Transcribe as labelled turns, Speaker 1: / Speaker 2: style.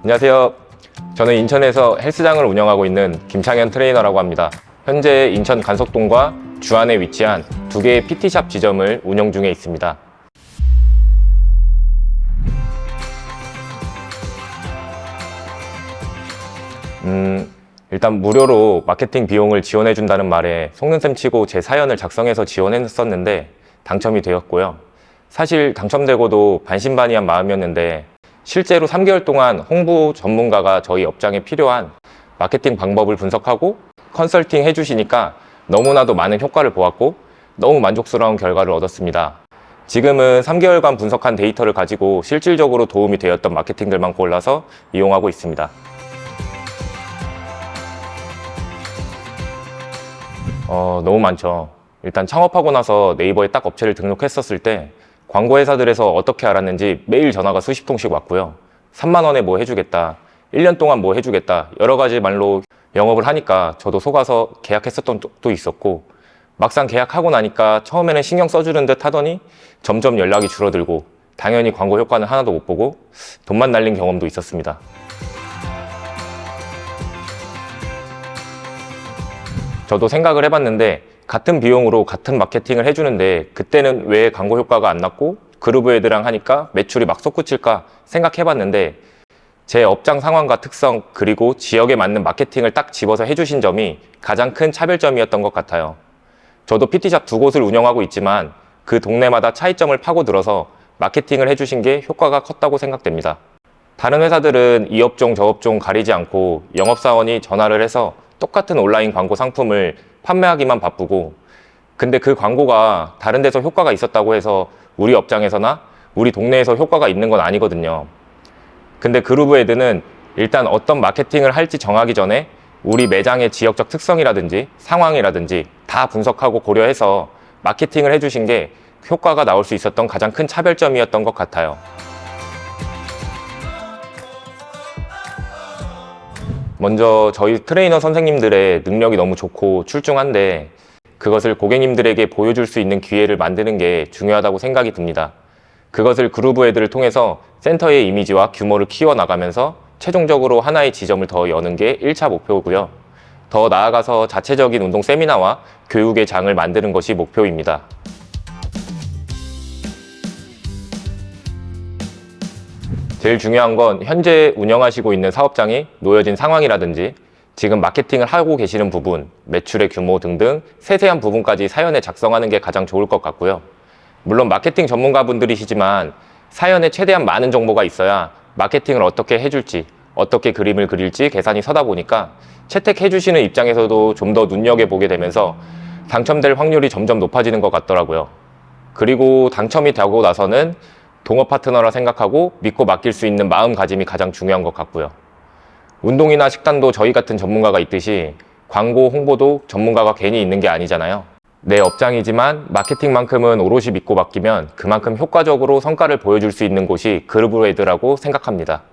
Speaker 1: 안녕하세요. 저는 인천에서 헬스장을 운영하고 있는 김창현 트레이너라고 합니다. 현재 인천 간석동과 주안에 위치한 두 개의 PT샵 지점을 운영 중에 있습니다. 음, 일단 무료로 마케팅 비용을 지원해 준다는 말에 속는셈 치고 제 사연을 작성해서 지원했었는데 당첨이 되었고요. 사실 당첨되고도 반신반의한 마음이었는데 실제로 3개월 동안 홍보 전문가가 저희 업장에 필요한 마케팅 방법을 분석하고 컨설팅 해주시니까 너무나도 많은 효과를 보았고 너무 만족스러운 결과를 얻었습니다. 지금은 3개월간 분석한 데이터를 가지고 실질적으로 도움이 되었던 마케팅들만 골라서 이용하고 있습니다. 어, 너무 많죠. 일단 창업하고 나서 네이버에 딱 업체를 등록했었을 때 광고 회사들에서 어떻게 알았는지 매일 전화가 수십 통씩 왔고요. 3만 원에 뭐 해주겠다. 1년 동안 뭐 해주겠다. 여러 가지 말로 영업을 하니까 저도 속아서 계약했었던 적도 있었고 막상 계약하고 나니까 처음에는 신경 써주는 듯 하더니 점점 연락이 줄어들고 당연히 광고 효과는 하나도 못 보고 돈만 날린 경험도 있었습니다. 저도 생각을 해봤는데 같은 비용으로 같은 마케팅을 해주는데 그때는 왜 광고 효과가 안 났고 그루브 애들랑 하니까 매출이 막 솟구칠까 생각해봤는데 제 업장 상황과 특성 그리고 지역에 맞는 마케팅을 딱 집어서 해주신 점이 가장 큰 차별점이었던 것 같아요. 저도 PT샵 두 곳을 운영하고 있지만 그 동네마다 차이점을 파고들어서 마케팅을 해주신 게 효과가 컸다고 생각됩니다. 다른 회사들은 이 업종 저 업종 가리지 않고 영업사원이 전화를 해서 똑같은 온라인 광고 상품을 판매하기만 바쁘고 근데 그 광고가 다른 데서 효과가 있었다고 해서 우리 업장에서나 우리 동네에서 효과가 있는 건 아니거든요. 근데 그루브 헤드는 일단 어떤 마케팅을 할지 정하기 전에 우리 매장의 지역적 특성이라든지 상황이라든지 다 분석하고 고려해서 마케팅을 해주신 게 효과가 나올 수 있었던 가장 큰 차별점이었던 것 같아요. 먼저 저희 트레이너 선생님들의 능력이 너무 좋고 출중한데 그것을 고객님들에게 보여줄 수 있는 기회를 만드는 게 중요하다고 생각이 듭니다. 그것을 그루브 애들을 통해서 센터의 이미지와 규모를 키워나가면서 최종적으로 하나의 지점을 더 여는 게 1차 목표고요. 더 나아가서 자체적인 운동 세미나와 교육의 장을 만드는 것이 목표입니다. 제일 중요한 건 현재 운영하시고 있는 사업장이 놓여진 상황이라든지 지금 마케팅을 하고 계시는 부분, 매출의 규모 등등 세세한 부분까지 사연에 작성하는 게 가장 좋을 것 같고요. 물론 마케팅 전문가분들이시지만 사연에 최대한 많은 정보가 있어야 마케팅을 어떻게 해줄지, 어떻게 그림을 그릴지 계산이 서다 보니까 채택해주시는 입장에서도 좀 더 눈여겨보게 되면서 당첨될 확률이 점점 높아지는 것 같더라고요. 그리고 당첨이 되고 나서는 동업 파트너라 생각하고 믿고 맡길 수 있는 마음가짐이 가장 중요한 것 같고요. 운동이나 식단도 저희 같은 전문가가 있듯이 광고, 홍보도 전문가가 괜히 있는 게 아니잖아요. 내 업장이지만 마케팅만큼은 오롯이 믿고 맡기면 그만큼 효과적으로 성과를 보여줄 수 있는 곳이 그루브레드라고 생각합니다.